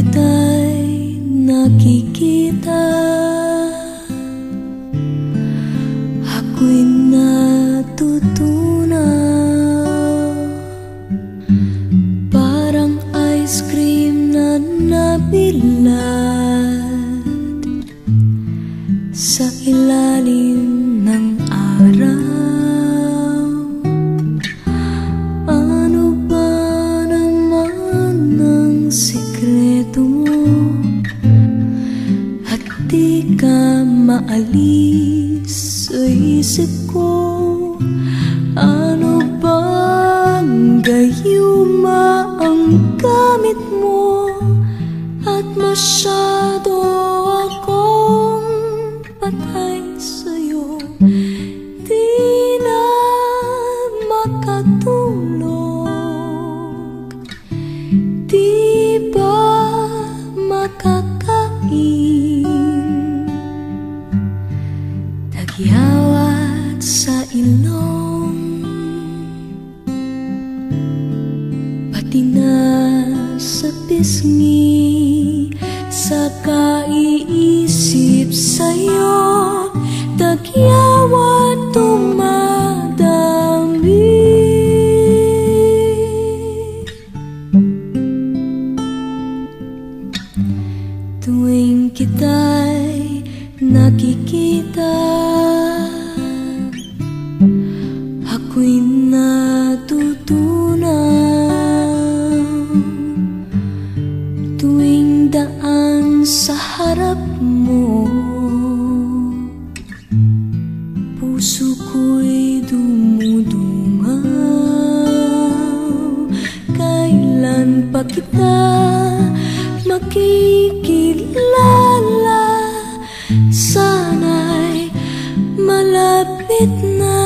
kita'y nakikita. Ako'y natutunaw Parang ice cream na nabilad Sa ilalim ng maalis sa isip ko. Ano bang gayuma ang gamit mo? At masyado akong patay sa'yo. Di na makatulog. Di ba makakain Tagyawat sa ilong Pati na sa pisngi Sa kaiisip sa'yo Tagyawat tumadami. Tuwing kita'y nakikita daan sa harap mo. Puso ko'y dumudungaw. Kailan pa kita makikilala? Sana'y malapit na